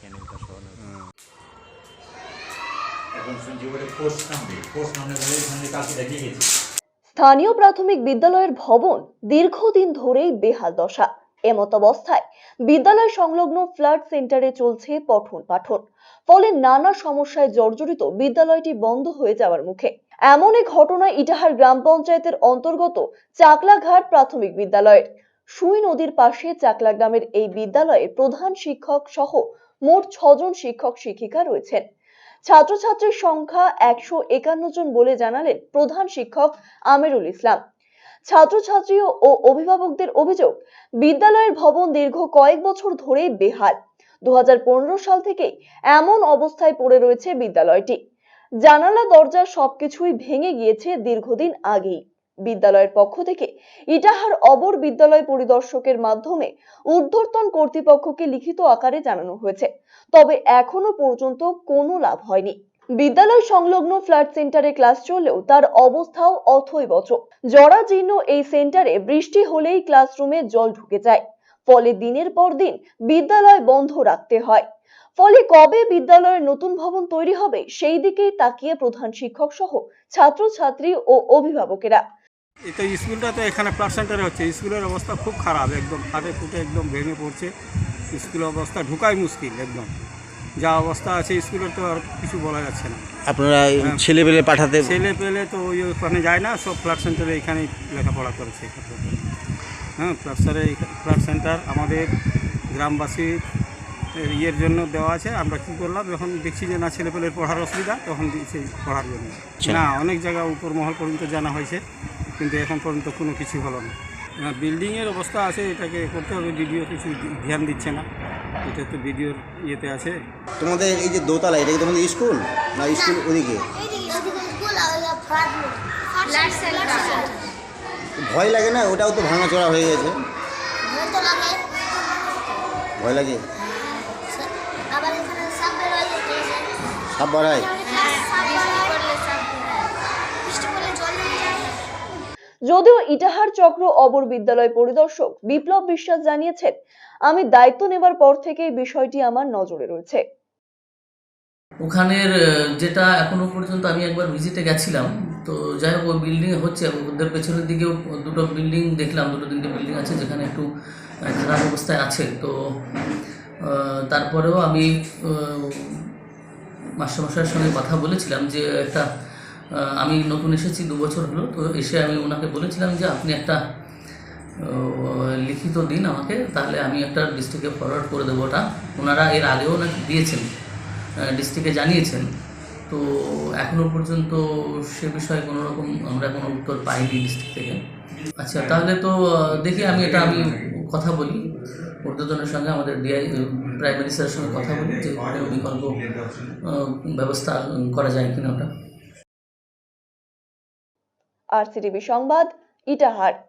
ক্যানেলটা সরানো এখন শুনছি বলে পোস্ট নামবে। পোস্ট নামবে বলে এখানে কালকে দেখিয়ে গেছি স্থানীয় প্রাথমিক বিদ্যালয়ের ভবন দীর্ঘদিন ধরেই বেহাল দশা। এমত অবস্থায় বিদ্যালয় সংলগ্ন ফ্ল্যাট সেন্টারে চলছে পঠন পাঠন। ফলে নানা সমস্যায় জর্জরিত বিদ্যালয়টি বন্ধ হয়ে যাওয়ার মুখে। এমন এক ঘটনায় ইটাহার গ্রাম পঞ্চায়েতের অন্তর্গত চাকলাঘাট প্রাথমিক বিদ্যালয়ের সুই নদীর পাশে চাকলা গ্রামের এই বিদ্যালয়ে প্রধান শিক্ষক সহ মোট ছজন শিক্ষক শিক্ষিকা রয়েছেন। ছাত্রছাত্রীর সংখ্যা একশো একান্ন জন বলে জানালেন প্রধান শিক্ষক আমিরুল ইসলাম। ছাত্রছাত্রী ও অভিভাবকদের অভিযোগ, বিদ্যালয়ের ভবন দীর্ঘ কয়েক বছর ধরেই বেহাল। দু হাজার পনেরো সাল থেকেই এমন অবস্থায় পড়ে রয়েছে বিদ্যালয়টি। জানালা, দরজা সবকিছুই ভেঙে গিয়েছে দীর্ঘদিন আগেই। বিদ্যালয়ের পক্ষ থেকে ইটাহার অবর বিদ্যালয় পরিদর্শকের মাধ্যমে ঊর্ধ্বতন কর্তৃপক্ষকে লিখিত আকারে জানানো হয়েছে। তবে এখনও পর্যন্ত কোনো লাভ হয়নি। বিদ্যালয় সংলগ্ন ফ্ল্যাট সেন্টারে ক্লাস চললেও তার অবস্থাও অথৈবচ। জরাজীর্ণ এই সেন্টারে বৃষ্টি হলেই ক্লাসরুমে জল ঢুকে যায়। ফলে দিনের পর দিন বিদ্যালয় বন্ধ রাখতে হয়। ফলে কবে বিদ্যালয়ের নতুন ভবন তৈরি হবে, সেই দিকেই তাকিয়ে প্রধান শিক্ষক সহ ছাত্রছাত্রী ও অভিভাবকেরা। তো স্কুলটা তো এখানে প্লাস সেন্টারে হচ্ছে। স্কুলের অবস্থা খুব খারাপ একদম ফাটে ফুটে একদম ভেঙে পড়ছে। স্কুলের অবস্থা ঢুকাই মুশকিল একদম। যা অবস্থা আছে স্কুলের তো আর কিছু বলা যাচ্ছে না। আপনারা হ্যাঁ। ছেলে পেলে পাঠাতে ছেলে পেলে তো ওই ওখানে যায় না সব ফ্ল্যাট সেন্টারে এখানেই লেখাপড়া করেছে। হ্যাঁ ফ্ল্যাটসারে ফ্ল্যাট সেন্টার আমাদের গ্রামবাসী ইয়ের জন্য দেওয়া আছে। আমরা কি করলাম যখন দেখছি যে না ছেলে পেলের পড়ার অসুবিধা তখন দিয়েছি পড়ার জন্য। আচ্ছা। না অনেক জায়গা উপর মহল পর্যন্ত জানা হয়েছে। কিন্তু এখন পর্যন্ত কোনো কিছু হলো না। না বিল্ডিংয়ের অবস্থা আছে এটাকে করতে হবে ভিডিও কিছু ধ্যান দিচ্ছে না। এটা তো ভিডিওর ইয়েতে আছে। তোমাদের এই যে দোতলা এটা কি তোমাদের স্কুল না স্কুল ওদিকে? ভয় লাগে না? ওটাও তো ভাঙাচোরা হয়ে গেছে। ভয় লাগে? হয়ে। সাপ বাড়ায় বৃষ্টি পড়লে জল জমে যায় যদিও ইটাহার চক্র অবর বিদ্যালয় পরিদর্শক বিপ্লব বিশ্বাস জানিয়েছেন, আমি দায়িত্ব নেবার পর থেকেই বিষয়টি আমার নজরে রয়েছে। ওখানের যেটা এখনও পর্যন্ত আমি একবার ভিজিটে গেছিলাম, তো যাই হোক, ওই বিল্ডিং হচ্ছে ওদের পেছনের দিকেও দুটো বিল্ডিং দেখলাম, দুটো তিনটে বিল্ডিং আছে যেখানে একটু খারাপ অবস্থায় আছে, তো তারপরেও আমি মাস্টারমশাইয়ের সঙ্গে কথা বলেছিলাম যে একটা আমি নতুন এসেছি, দু বছর হলো, তো এসে আমি ওনাকে বলেছিলাম যে আপনি একটা লিখিত দিন আমাকে, তাহলে আমি একটা ডিস্ট্রিক্টে ফরওয়ার্ড করে দেবো ওটা ওনারা এর আগেও নাকি দিয়েছেন ডিস্ট্রিক্টে জানিয়েছেন। তো এখনও পর্যন্ত সে বিষয়ে কোনো রকম আমরা কোনো উত্তর পাইনি ডিস্ট্রিক্ট থেকে। আচ্ছা তাহলে তো দেখি আমি এটা আমি কথা বলি। ঊর্ধ্বতনের সঙ্গে আমাদের ডিআই প্রাইমারি স্যারের সঙ্গে কথা বলি যে বিকল্প ব্যবস্থা করা যায় কিনা ওটা। আর সংবাদ ইটাহার।